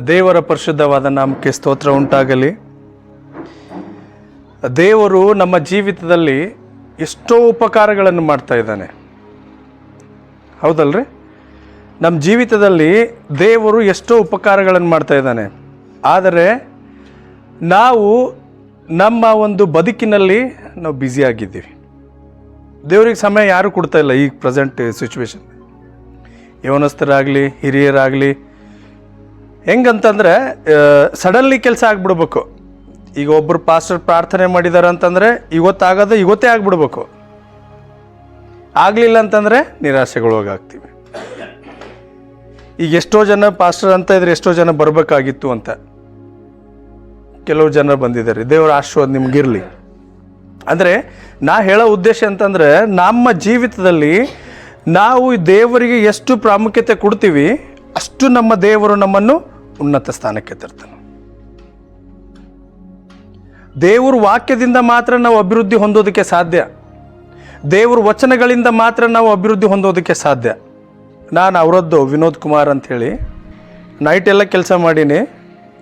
ದೇವರ ಪರಿಶುದ್ಧವಾದ ನಾಮಕ್ಕೆ ಸ್ತೋತ್ರ ಉಂಟಾಗಲಿ. ದೇವರು ನಮ್ಮ ಜೀವಿತದಲ್ಲಿ ಎಷ್ಟೋ ಉಪಕಾರಗಳನ್ನು ಮಾಡ್ತಾ ಇದ್ದಾನೆ. ಹೌದಲ್ರಿ? ನಮ್ಮ ಜೀವಿತದಲ್ಲಿ ದೇವರು ಎಷ್ಟೋ ಉಪಕಾರಗಳನ್ನು ಮಾಡ್ತಾ ಇದ್ದಾನೆ. ಆದರೆ ನಾವು ನಮ್ಮ ಒಂದು ಬದುಕಿನಲ್ಲಿ ನಾವು ಬ್ಯುಸಿಯಾಗಿದ್ದೀವಿ ದೇವರಿಗೆ ಸಮಯ ಯಾರೂ ಕೊಡ್ತಾ ಇಲ್ಲ ಈಗ ಪ್ರೆಸೆಂಟ್ ಸಿಚುವೇಶನ್ ಯವನಸ್ಥರಾಗಲಿ, ಹಿರಿಯರಾಗಲಿ ಹೆಂಗಂತಂದ್ರೆ ಸಡನ್ಲಿ ಕೆಲಸ ಆಗ್ಬಿಡ್ಬೇಕು. ಈಗ ಒಬ್ಬರು ಪಾಸ್ಟರ್ ಪ್ರಾರ್ಥನೆ ಮಾಡಿದಾರೆ ಅಂತಂದರೆ, ಇವತ್ತಾಗೋದು ಇವತ್ತೇ ಆಗಿಬಿಡ್ಬೇಕು. ಆಗಲಿಲ್ಲ ಅಂತಂದರೆ ನಿರಾಶೆಗೊಳಗಾಗ್ತೀವಿ ಈಗ ಎಷ್ಟೋ ಜನ ಪಾಸ್ಟರ್ ಅಂತ ಇದ್ರೆ ಎಷ್ಟೋ ಜನ ಬರಬೇಕಾಗಿತ್ತು ಅಂತ. ಕೆಲವು ಜನ ಬಂದಿದ್ದಾರೆ. ದೇವರ ಆಶೀರ್ವಾದ ನಿಮಗಿರಲಿ. ಅಂದರೆ, ನಾ ಹೇಳೋ ಉದ್ದೇಶ ಅಂತಂದರೆ, ನಮ್ಮ ಜೀವಿತದಲ್ಲಿ ನಾವು ದೇವರಿಗೆ ಎಷ್ಟು ಪ್ರಾಮುಖ್ಯತೆ ಕೊಡ್ತೀವಿ, ಅಷ್ಟು ನಮ್ಮ ದೇವರು ನಮ್ಮನ್ನು ಉನ್ನತ ಸ್ಥಾನಕ್ಕೆ ತರ್ತಾನೆ ದೇವ್ರ ವಾಕ್ಯದಿಂದ ಮಾತ್ರ ನಾವು ಅಭಿವೃದ್ಧಿ ಹೊಂದೋದಕ್ಕೆ ಸಾಧ್ಯ. ದೇವ್ರ ವಚನಗಳಿಂದ ಮಾತ್ರ ನಾವು ಅಭಿವೃದ್ಧಿ ಹೊಂದೋದಕ್ಕೆ ಸಾಧ್ಯ. ನಾನು ಅವರದ್ದು ವಿನೋದ್ ಕುಮಾರ್ ಅಂಥೇಳಿ. ನೈಟ್ ಎಲ್ಲ ಕೆಲಸ ಮಾಡೀನಿ.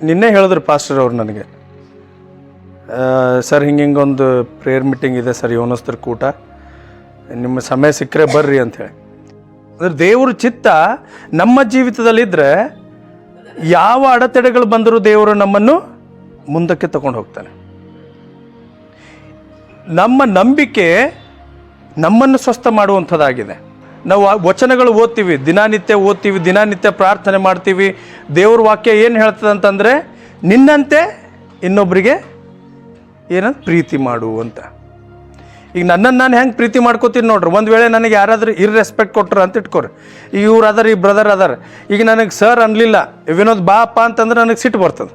ನಿನ್ನೆ ಹೇಳಿದ್ರು ಪಾಸ್ಟರ್ ಅವರು ನನಗೆ. ಸರ್, ಹಿಂಗೆ ಹಿಂಗೊಂದು ಪ್ರೇಯರ್ ಮೀಟಿಂಗ್ ಇದೆ ಸರ್ ಯೋನಸ್ತರ ಕೂಟ. ನಿಮ್ಮ ಸಮಯ ಸಿಕ್ಕರೆ ಬರ್ರಿ ಅಂಥೇಳಿ. ಅಂದರೆ ದೇವ್ರ ಚಿತ್ತ ನಮ್ಮ ಜೀವಿತದಲ್ಲಿದ್ದರೆ ಯಾವ ಅಡೆತಡೆಗಳು ಬಂದರೂ ದೇವರು ನಮ್ಮನ್ನು ಮುಂದಕ್ಕೆ ತಗೊಂಡು ಹೋಗ್ತಾನೆ. ನಮ್ಮ ನಂಬಿಕೆ ನಮ್ಮನ್ನು ಸ್ವಸ್ಥ ಮಾಡುವಂಥದ್ದಾಗಿದೆ. ನಾವು ವಚನಗಳು ಓದ್ತೀವಿ, ದಿನನಿತ್ಯ ಓದ್ತೀವಿ, ದಿನನಿತ್ಯ ಪ್ರಾರ್ಥನೆ ಮಾಡ್ತೀವಿ. ದೇವ್ರ ವಾಕ್ಯ ಏನು ಹೇಳ್ತದೆ ಅಂತಂದರೆ ನಿನ್ನಂತೆ ಇನ್ನೊಬ್ಬರಿಗೆ ಏನಂತ ಪ್ರೀತಿ ಮಾಡು ಅಂತ. ಈಗ ನನ್ನನ್ನು ನಾನು ಹೆಂಗೆ ಪ್ರೀತಿ ಮಾಡ್ಕೋತೀನಿ ನೋಡ್ರಿ. ಒಂದು ವೇಳೆ ನನಗೆ ಯಾರಾದರೂ ಇರ್ರೆಸ್ಪೆಕ್ಟ್ ಕೊಟ್ರು ಅಂತ ಇಟ್ಕೊರಿ. ಈಗ ಇವ್ರು ಅದಾರ, ಈ ಬ್ರದರ್ ಅದಾರ. ಈಗ ನನಗೆ ಸರ್ ಅನ್ನಲಿಲ್ಲ ವಿನೋದ್ ಬಾಪ್ಪ ಅಂತಂದ್ರೆ ನನಗೆ ಸಿಟ್ಟು ಬರ್ತದೆ.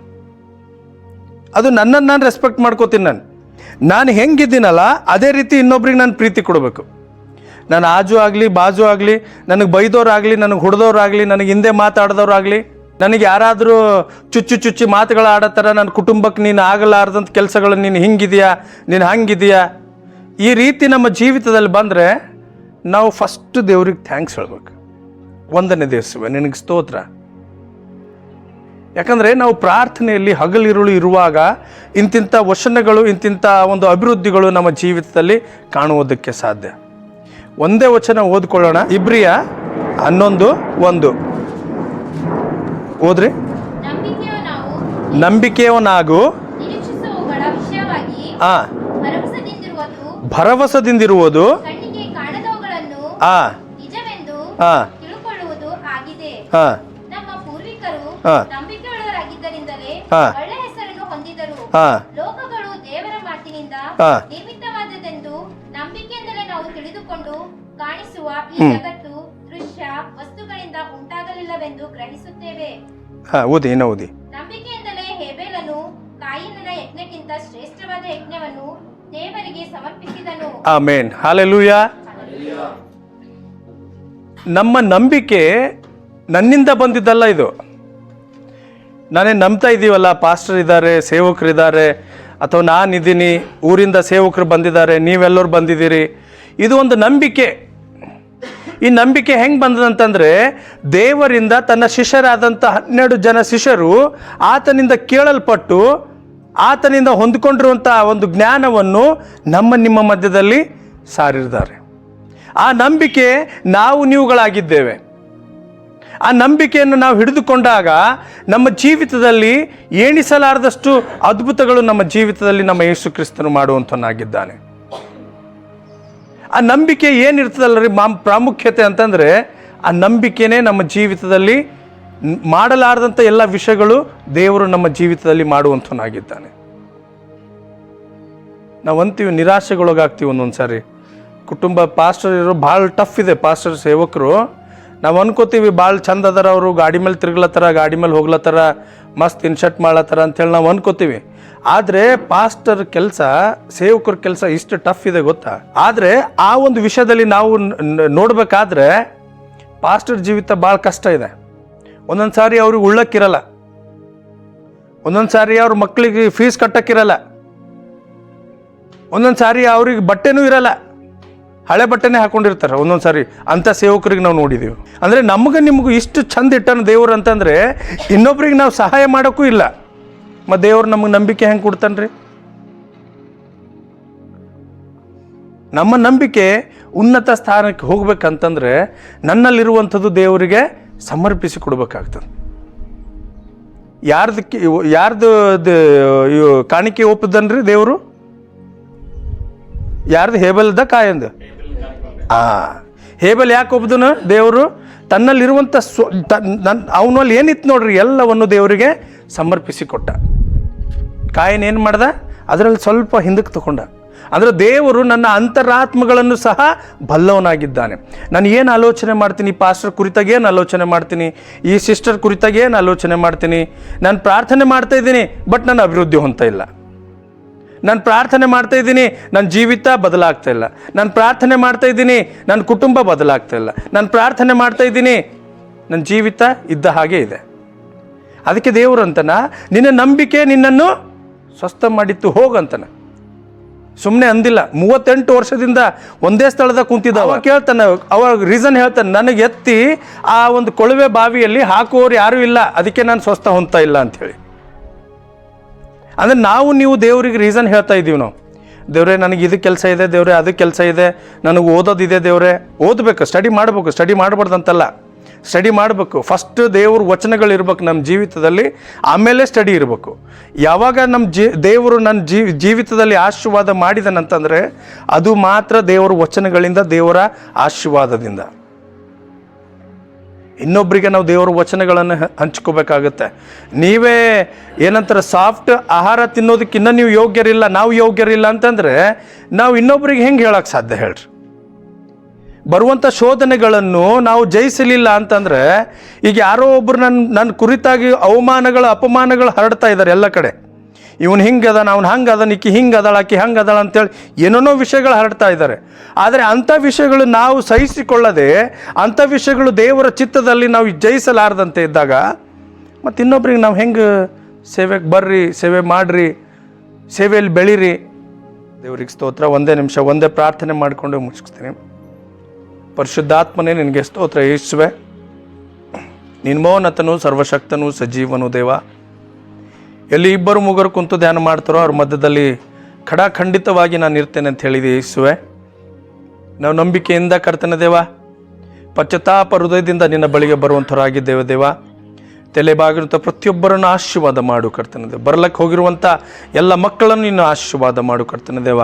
ಅದು ನನ್ನನ್ನು ನಾನು ರೆಸ್ಪೆಕ್ಟ್ ಮಾಡ್ಕೋತೀನಿ ನಾನು. ನಾನು ಹೆಂಗಿದ್ದೀನಲ್ಲ, ಅದೇ ರೀತಿ ಇನ್ನೊಬ್ರಿಗೆ ನಾನು ಪ್ರೀತಿ ಕೊಡಬೇಕು. ನಾನು ಆಜು ಆಗಲಿ, ಬಾಜು ಆಗಲಿ, ನನಗೆ ಬೈದವ್ರಾಗಲಿ ನನಗೆ ಹುಡ್ದವ್ರಾಗಲಿ ನನಗೆ ಹಿಂದೆ ಮಾತಾಡ್ದವ್ರಾಗಲಿ ನನಗೆ ಯಾರಾದರೂ ಚುಚ್ಚು ಚುಚ್ಚಿ ಮಾತುಗಳು ಥರ ನನ್ನ ಕುಟುಂಬಕ್ಕೆ ನೀನು ಆಗಲಾರ್ದಂಥ ಕೆಲಸಗಳು ನೀನು ಹಿಂಗಿದೆಯಾ, ನೀನು ಹಂಗಿದೆಯಾ? ಈ ರೀತಿ ನಮ್ಮ ಜೀವಿತದಲ್ಲಿ ಬಂದರೆ ನಾವು ಫಸ್ಟ್ ದೇವ್ರಿಗೆ ಥ್ಯಾಂಕ್ಸ್ ಹೇಳ್ಬೇಕು. ಒಂದನೇ ದಿವಸವೇ ನಿನಗೆ ಸ್ತೋತ್ರ. ಯಾಕಂದರೆ ನಾವು ಪ್ರಾರ್ಥನೆಯಲ್ಲಿ ಹಗಲಿರುಳು ಇರುವಾಗ ಇಂತಿಂಥ ವಚನಗಳು ಇಂತಿಂಥ ಒಂದು ಅಭಿವೃದ್ಧಿಗಳು ನಮ್ಮ ಜೀವಿತದಲ್ಲಿ ಕಾಣುವುದಕ್ಕೆ ಸಾಧ್ಯ. ಒಂದೇ ವಚನ ಓದ್ಕೊಳ್ಳೋಣ. ಇಬ್ರಿಯ ಹನ್ನೊಂದು ಒಂದು. ಓದ್ರಿ. ನಂಬಿಕೆಯವನಾಗು ನಿರೀಕ್ಷಿಸುವವುಗಳ ಆ ಭರವಸೆದಿಂದಿರುವುದು ಆ. ನಿಜವೆಂದು ಆ. ನಂಬಿಕೆಯಿಂದಲೇ ನಾವು ತಿಳಿದುಕೊಂಡು ಕಾಣಿಸುವ ಈ ಜಗತ್ತು ದೃಶ್ಯ ವಸ್ತುಗಳಿಂದ ಉಂಟಾಗಲಿಲ್ಲವೆಂದು ಗ್ರಹಿಸುತ್ತೇವೆ. ಹಾಂ ಓದಿ ಇನ್ನು ಓದಿ. ನಂಬಿಕೆಯಿಂದಲೇ ಹೇಬೇಲನು ಕಾಯಿನನ ಯಜ್ಞಕ್ಕಿಂತ ಶ್ರೇಷ್ಠವಾದ ಯಜ್ಞವನ್ನು ದೇವರಿಗೆ ಸಮರ್ಪಿಸಿದನು. ಆಮೇನ್. ಹಾಲೆಲೂಯ. ನಮ್ಮ ನಂಬಿಕೆ ನನ್ನಿಂದ ಬಂದಿದ್ದಲ್ಲ ಇದು. ನಾನೇ ನಂಬ್ತಾ ಇದ್ದೀವಲ್ಲ ಪಾಸ್ಟರ್ ಇದ್ದಾರೆ, ಸೇವಕರಿದ್ದಾರೆ, ಅಥವಾ ನಾನಿದ್ದೀನಿ, ಊರಿಂದ ಸೇವಕರು ಬಂದಿದ್ದಾರೆ, ನೀವೆಲ್ಲರೂ ಬಂದಿದ್ದೀರಿ. ಇದು ಒಂದು ನಂಬಿಕೆ. ಈ ನಂಬಿಕೆ ಹೆಂಗೆ ಬಂದದಂತಂದರೆ, ದೇವರಿಂದ ತನ್ನ ಶಿಷ್ಯರಾದಂಥ ಹನ್ನೆರಡು ಜನ ಶಿಷ್ಯರು ಆತನಿಂದ ಕೇಳಲ್ಪಟ್ಟು ಆತನಿಂದ ಹೊಂದ್ಕೊಂಡಿರುವಂಥ ಒಂದು ಜ್ಞಾನವನ್ನು ನಮ್ಮ ನಿಮ್ಮ ಮಧ್ಯದಲ್ಲಿ ಸಾರಿದ್ದಾರೆ. ಆ ನಂಬಿಕೆ ನಾವು ನೀವುಗಳಾಗಿದ್ದೇವೆ. ಆ ನಂಬಿಕೆಯನ್ನು ನಾವು ಹಿಡಿದುಕೊಂಡಾಗ ನಮ್ಮ ಜೀವಿತದಲ್ಲಿ ಏಣಿಸಲಾರದಷ್ಟು ಅದ್ಭುತಗಳು ನಮ್ಮ ಜೀವಿತದಲ್ಲಿ ನಮ್ಮ ಯೇಸು ಕ್ರಿಸ್ತನು ಮಾಡುವಂಥನಾಗಿದ್ದಾನೆ ಆ ನಂಬಿಕೆ ಏನಿರ್ತದಲ್ಲ ರೀ ಮಾಮ್ ಪ್ರಾಮುಖ್ಯತೆ ಅಂತಂದರೆ ಆ ನಂಬಿಕೆನೇ ನಮ್ಮ ಜೀವಿತದಲ್ಲಿ ಮಾಡಲಾರದಂಥ ಎಲ್ಲ ವಿಷಯಗಳು ದೇವರು ನಮ್ಮ ಜೀವಿತದಲ್ಲಿ ಮಾಡುವಂಥವನಾಗಿದ್ದಾನೆ. ನಾವು ಅಂತೀವಿ, ನಿರಾಶೆಗೊಳಗಾಗ್ತೀವಿ ಒಂದೊಂದು ಸಾರಿ ಕುಟುಂಬ ಪಾಸ್ಟರ್ ಇರೋ ಭಾಳ ಟಫ್ ಇದೆ ಪಾಸ್ಟರ್ ಸೇವಕರು. ನಾವು ಅನ್ಕೋತೀವಿ, ಭಾಳ ಚಂದ ಅದಾರ ಅವರು, ಗಾಡಿ ಮೇಲೆ ತಿರ್ಗ್ಲತ್ತಾರ, ಗಾಡಿ ಮೇಲೆ ಹೋಗ್ಲತ್ತಾರ, ಮಸ್ತ್ ಇನ್ಶರ್ಟ್ ಮಾಡ್ಲತ್ತಾರ ಅಂತೇಳಿ ನಾವು ಅನ್ಕೋತೀವಿ. ಆದರೆ ಪಾಸ್ಟರ್ ಕೆಲಸ, ಸೇವಕರ ಕೆಲಸ ಇಷ್ಟು ಟಫ್ ಇದೆ ಗೊತ್ತಾ? ಆದರೆ ಆ ಒಂದು ವಿಷಯದಲ್ಲಿ ನಾವು ನೋಡ್ಬೇಕಾದ್ರೆ ಪಾಸ್ಟರ್ ಜೀವಿತ ಭಾಳ ಕಷ್ಟ ಇದೆ. ಒಂದೊಂದು ಸಾರಿ ಅವ್ರಿಗೆ ಉಳ್ಳಕ್ಕಿರಲ್ಲ. ಒಂದೊಂದು ಸಾರಿ ಅವ್ರ ಮಕ್ಕಳಿಗೆ ಫೀಸ್ ಕಟ್ಟಕ್ಕಿರಲ್ಲ. ಒಂದೊಂದು ಸಾರಿ ಅವ್ರಿಗೆ ಬಟ್ಟೆನೂ ಇರಲ್ಲ. ಹಳೆ ಬಟ್ಟೆನೇ ಹಾಕೊಂಡಿರ್ತಾರೆ ಒಂದೊಂದು ಸಾರಿ. ಅಂಥ ಸೇವಕರಿಗೆ ನಾವು ನೋಡಿದ್ದೀವಿ ಅಂದರೆ ನಮಗೆ ನಿಮಗೂ ಇಷ್ಟು ಚಂದ ಇಟ್ಟನ ದೇವ್ರು ಅಂತಂದರೆ ಇನ್ನೊಬ್ರಿಗೆ ನಾವು ಸಹಾಯ ಮಾಡೋಕ್ಕೂ ಇಲ್ಲ. ಮತ್ತು ದೇವ್ರು ನಮಗೆ ನಂಬಿಕೆ ಹೆಂಗೆ ಕೊಡ್ತಾನೆ ರೀ ನಮ್ಮ ನಂಬಿಕೆ ಉನ್ನತ ಸ್ಥಾನಕ್ಕೆ ಹೋಗ್ಬೇಕಂತಂದರೆ ನನ್ನಲ್ಲಿರುವಂಥದ್ದು ದೇವರಿಗೆ ಸಮರ್ಪಿಸಿ ಕೊಡ್ಬೇಕಾಗ್ತದೆ. ಯಾರ್ದಕ್ಕೆ ಯಾರ್ದು ಕಾಣಿಕೆ ಒಪ್ಪದನ್ರಿ ದೇವರು? ಯಾರ್ದು ಹೇಬಲ್ದ ಕಾಯಂದು? ಆ, ಹೇಬಲ್ ಯಾಕೆ ಒಪ್ಪದನ ದೇವರು? ತನ್ನಲ್ಲಿರುವಂಥ ಸ್ವ ತನ್ನ ನನ್, ಅವನಲ್ಲಿ ಏನಿತ್ತು ನೋಡ್ರಿ ಎಲ್ಲವನ್ನು ದೇವರಿಗೆ ಸಮರ್ಪಿಸಿ ಕೊಟ್ಟ. ಕಾಯನ್ ಏನು ಮಾಡ್ದ? ಅದರಲ್ಲಿ ಸ್ವಲ್ಪ ಹಿಂದಕ್ಕೆ ತಗೊಂಡ ಅಂದರೆ ದೇವರು ನನ್ನ ಅಂತರಾತ್ಮಗಳನ್ನು ಸಹ ಬಲ್ಲವನಾಗಿದ್ದಾನೆ. ನಾನು ಏನು ಆಲೋಚನೆ ಮಾಡ್ತೀನಿ? ಪಾಸ್ಟರ್ ಕುರಿತಾಗ ಏನು ಆಲೋಚನೆ ಮಾಡ್ತೀನಿ? ಈ ಸಿಸ್ಟರ್ ಕುರಿತಾಗ ಏನು ಆಲೋಚನೆ ಮಾಡ್ತೀನಿ? ನಾನು ಪ್ರಾರ್ಥನೆ ಮಾಡ್ತಾ ಇದ್ದೀನಿ, ಬಟ್ ನಾನು ಅಭಿವೃದ್ಧಿ ಹೊಂತ ಇಲ್ಲ. ನಾನು ಪ್ರಾರ್ಥನೆ ಮಾಡ್ತಾ ಇದ್ದೀನಿ ನನ್ನ ಜೀವಿತ ಬದಲಾಗ್ತಾ ಇಲ್ಲ. ನಾನು ಪ್ರಾರ್ಥನೆ ಮಾಡ್ತಾ ಇದ್ದೀನಿ ನನ್ನ ಕುಟುಂಬ ಬದಲಾಗ್ತಾ ಇಲ್ಲ. ನಾನು ಪ್ರಾರ್ಥನೆ ಮಾಡ್ತಾ ಇದ್ದೀನಿ ನನ್ನ ಜೀವಿತ ಇದ್ದ ಹಾಗೆ ಇದೆ. ಅದಕ್ಕೆ ದೇವರು ಅಂತನ, ನಿನ್ನ ನಂಬಿಕೆ ನಿನ್ನನ್ನು ಸ್ವಸ್ಥ ಮಾಡಿತ್ತು ಹೋಗಂತನ ಸುಮ್ಮನೆ ಅಂದಿಲ್ಲ. ಮೂವತ್ತೆಂಟು ವರ್ಷದಿಂದ ಒಂದೇ ಸ್ಥಳದಾಗ ಕುಂತಿದ್ದ ಅವ. ಕೇಳ್ತಾನೆ ಅವಾಗ ರೀಸನ್ ಹೇಳ್ತಾನೆ, ನನಗೆ ಎತ್ತಿ ಆ ಒಂದು ಕೊಳವೆ ಬಾವಿಯಲ್ಲಿ ಹಾಕುವವರು ಯಾರೂ ಇಲ್ಲ. ಅದಕ್ಕೆ ನಾನು ಸ್ವಸ್ಥ ಹೊಂತಾ ಇಲ್ಲ ಅಂಥೇಳಿ ಅಂದರೆ ನಾವು, ನೀವು ದೇವ್ರಿಗೆ ರೀಸನ್ ಹೇಳ್ತಾ ಇದ್ದೀವಿ ನಾವು. ದೇವ್ರೆ, ನನಗೆ ಇದು ಕೆಲಸ ಇದೆ, ದೇವ್ರೆ, ಅದು ಕೆಲಸ ಇದೆ. ನನಗೆ ಓದೋದಿದೆ ದೇವ್ರೆ. ಓದಬೇಕು ಸ್ಟಡಿ ಮಾಡಬೇಕು ಸ್ಟಡಿ ಮಾಡಬಾರ್ದಂತಲ್ಲ ಸ್ಟಡಿ ಮಾಡಬೇಕು. ಫಸ್ಟ್ ದೇವ್ರ ವಚನಗಳಿರ್ಬೇಕು ನಮ್ಮ ಜೀವಿತದಲ್ಲಿ, ಆಮೇಲೆ ಸ್ಟಡಿ ಇರಬೇಕು. ಯಾವಾಗ ನಮ್ಮ ಜೀ, ದೇವರು ನನ್ನ ಜೀ, ಜೀವಿತದಲ್ಲಿ ಆಶೀರ್ವಾದ ಮಾಡಿದನಂತಂದರೆ, ಅದು ಮಾತ್ರ ದೇವರ ವಚನಗಳಿಂದ ದೇವರ ಆಶೀರ್ವಾದದಿಂದ. ಇನ್ನೊಬ್ಬರಿಗೆ ನಾವು ದೇವರ ವಚನಗಳನ್ನು ಹಂಚ್ಕೋಬೇಕಾಗುತ್ತೆ. ನೀವೇ ಏನಂತಾರೆ, ಸಾಫ್ಟ್ ಆಹಾರ ತಿನ್ನೋದಕ್ಕಿನ್ನ ನೀವು ಯೋಗ್ಯರಿಲ್ಲ, ನಾವು ಯೋಗ್ಯರಿಲ್ಲ ಅಂತಂದರೆ, ನಾವು ಇನ್ನೊಬ್ರಿಗೆ ಹೆಂಗೆ ಹೇಳೋಕ್ಕೆ ಸಾಧ್ಯ ಹೇಳ್ರಿ? ಬರುವಂಥ ಶೋಧನೆಗಳನ್ನು ನಾವು ಜಯಿಸಲಿಲ್ಲ ಅಂತಂದರೆ, ಈಗ ಯಾರೋ ಒಬ್ಬರು ನನ್ನ ನನ್ನ ಕುರಿತಾಗಿ ಅವಮಾನಗಳು, ಅಪಮಾನಗಳು ಹರಡ್ತಾ ಇದ್ದಾರೆ ಎಲ್ಲ ಕಡೆ. ಇವನು ಹಿಂಗೆ ಅದಾನ ಅವ್ನು ಹಂಗೆ ಅದಾನ ಈಕಿ ಹಿಂಗೆ ಅದಾಳ ಆಕಿ ಹಂಗೆ ಅದಾಳ ಅಂತೇಳಿ ಏನೇನೋ ವಿಷಯಗಳು ಹರಡ್ತಾ ಇದ್ದಾರೆ ಆದರೆ ಅಂಥ ವಿಷಯಗಳು ನಾವು ಸಹಿಸಿಕೊಳ್ಳದೆ, ಅಂಥ ವಿಷಯಗಳು ದೇವರ ಚಿತ್ತದಲ್ಲಿ ನಾವು ಜಯಿಸಲಾರದಂತೆ ಇದ್ದಾಗ, ಮತ್ತು ಇನ್ನೊಬ್ರಿಗೆ ನಾವು ಹೆಂಗೆ ಸೇವೆಗೆ ಬರ್ರಿ, ಸೇವೆ ಮಾಡಿರಿ ಸೇವೆಯಲ್ಲಿ ಬೆಳೀರಿ. ದೇವ್ರಿಗೆ ಸ್ತೋತ್ರ, ಒಂದೇ ನಿಮಿಷ, ಒಂದೇ ಪ್ರಾರ್ಥನೆ ಮಾಡಿಕೊಂಡು ಮುಗಿಸ್ತೀನಿ. ಪರಿಶುದ್ಧಾತ್ಮನೇ ನಿನಗೆ ಸ್ತೋತ್ರ, ಯೇಸುವೆ. ನಿನ್ಮೋನತನು ಸರ್ವಶಕ್ತನು, ಸಜೀವನು ದೇವ. ಎಲ್ಲಿ ಇಬ್ಬರು ಮೂಗರು ಕುಂತು ಧ್ಯಾನ ಮಾಡ್ತಾರೋ ಅವ್ರ ಮಧ್ಯದಲ್ಲಿ ಖಡಾಖಂಡಿತವಾಗಿ ನಾನು ಇರ್ತೇನೆ ಅಂತ ಹೇಳಿದೆ, ಯೇಸುವೆ. ನಾವು ನಂಬಿಕೆಯಿಂದ ಕರ್ತನ ದೇವ, ಪಶ್ಚಾತ್ತಾಪ ಹೃದಯದಿಂದ ನಿನ್ನ ಬಳಿಗೆ ಬರುವಂಥವರಾಗಿದ್ದೇವೆ ದೇವ. ತಲೆಬಾಗಿರುವಂಥ ಪ್ರತಿಯೊಬ್ಬರನ್ನು ಆಶೀರ್ವಾದ ಮಾಡು ಕರ್ತನ ದೇವ. ಬರ್ಲಕ್ಕೆ ಹೋಗಿರುವಂಥ ಎಲ್ಲ ಮಕ್ಕಳನ್ನು ನೀನು ಆಶೀರ್ವಾದ ಮಾಡು ಕರ್ತನ ದೇವ.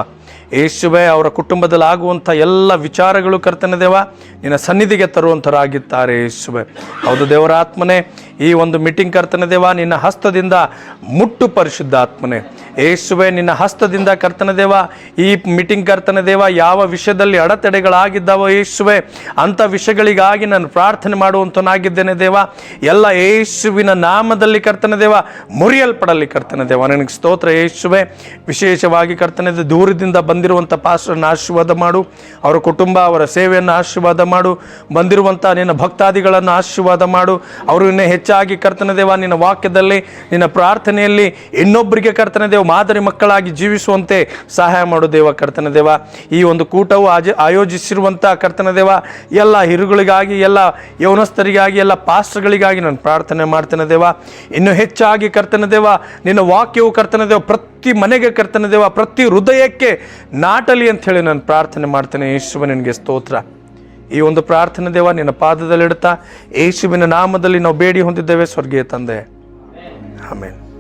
ಯೇಸುವೆ, ಅವರ ಕುಟುಂಬದಲ್ಲಿ ಆಗುವಂಥ ಎಲ್ಲ ವಿಚಾರಗಳು ಕರ್ತನ ದೇವ, ನಿನ್ನ ಸನ್ನಿಧಿಗೆ ತರುವಂಥರಾಗಿದ್ದಾರೆ ಯೇಸುವೆ. ಹೌದು ದೇವರ ಆತ್ಮನೇ, ಈ ಒಂದು ಮೀಟಿಂಗ್ ಕರ್ತನ ದೇವ, ನಿನ್ನ ಹಸ್ತದಿಂದ ಮುಟ್ಟು ಪರಿಶುದ್ಧ ಆತ್ಮನೇ ಯೇಸುವೆ, ನಿನ್ನ ಹಸ್ತದಿಂದ ಕರ್ತನ ದೇವ, ಈ ಮೀಟಿಂಗ್ ಕರ್ತನ ದೇವ, ಯಾವ ವಿಷಯದಲ್ಲಿ ಅಡೆತಡೆಗಳಾಗಿದ್ದಾವೋ ಯೇಸುವೆ, ಅಂಥ ವಿಷಯಗಳಿಗಾಗಿ ನಾನು ಪ್ರಾರ್ಥನೆ ಮಾಡುವಂತನಾಗಿದ್ದೇನೆ ದೇವ. ಎಲ್ಲ ಯೇಸುವಿನ ನಾಮದಲ್ಲಿ ಕರ್ತನ ದೇವ, ಮುರಿಯಲ್ಪಡಲಿ ಕರ್ತನ ದೇವ. ನನಗೆ ಸ್ತೋತ್ರ ಯೇಸುವೆ. ವಿಶೇಷವಾಗಿ ಕರ್ತನ ದೇವ, ದೂರದಿಂದ ಬಂದಿರುವಂಥ ಪಾಸ್ಟರ್ನ ಆಶೀರ್ವಾದ ಮಾಡು. ಅವರ ಕುಟುಂಬ, ಅವರ ಸೇವೆಯನ್ನು ಆಶೀರ್ವಾದ ಮಾಡು. ಬಂದಿರುವಂಥ ನಿನ್ನ ಭಕ್ತಾದಿಗಳನ್ನು ಆಶೀರ್ವಾದ ಮಾಡು. ಅವರು ಇನ್ನೂ ಹೆಚ್ಚಾಗಿ ಕರ್ತನ ದೇವ, ನಿನ್ನ ವಾಕ್ಯದಲ್ಲಿ, ನಿನ್ನ ಪ್ರಾರ್ಥನೆಯಲ್ಲಿ ಇನ್ನೊಬ್ಬರಿಗೆ ಕರ್ತನ ದೇವ, ಮಾದರಿ ಮಕ್ಕಳಾಗಿ ಜೀವಿಸುವಂತೆ ಸಹಾಯ ಮಾಡು ದೇವ ಕರ್ತನ ದೇವ. ಈ ಒಂದು ಕೂಟವು ಆಜ, ಆಯೋಜಿಸಿರುವಂಥ ಕರ್ತನ ದೇವ, ಎಲ್ಲ ಹಿರುಗಳಿಗಾಗಿ, ಎಲ್ಲ ಯೌನಸ್ಥರಿಗಾಗಿ ಎಲ್ಲ ಪಾಸ್ಟರ್ಗಳಿಗಾಗಿ ನಾನು ಪ್ರಾರ್ಥನೆ ಮಾಡ್ತೇನೆ ದೇವ. ಇನ್ನು ಹೆಚ್ಚಾಗಿ ಕರ್ತನ ದೇವ, ನಿನ್ನ ವಾಕ್ಯವು ಕರ್ತನ ದೇವ, ಪ್ರತಿ ಮನೆಗೆ ಕರ್ತನ ದೇವ, ಪ್ರತಿ ಹೃದಯಕ್ಕೆ ನಾಟಲಿ ಅಂತ ಹೇಳಿ ನಾನು ಪ್ರಾರ್ಥನೆ ಮಾಡ್ತೇನೆ. ಯೇಸುವ ನಿನಗೆ ಸ್ತೋತ್ರ. ಈ ಒಂದು ಪ್ರಾರ್ಥನೆ ದೇವ ನಿನ್ನ ಪಾದದಲ್ಲಿಡ್ತಾ ಯೇಸುವಿನ ನಾಮದಲ್ಲಿ ನಾವು ಬೇಡಿ ಹೊಂದಿದ್ದೇವೆ, ಸ್ವರ್ಗೀಯ ತಂದೆ. ಆಮೇಲೆ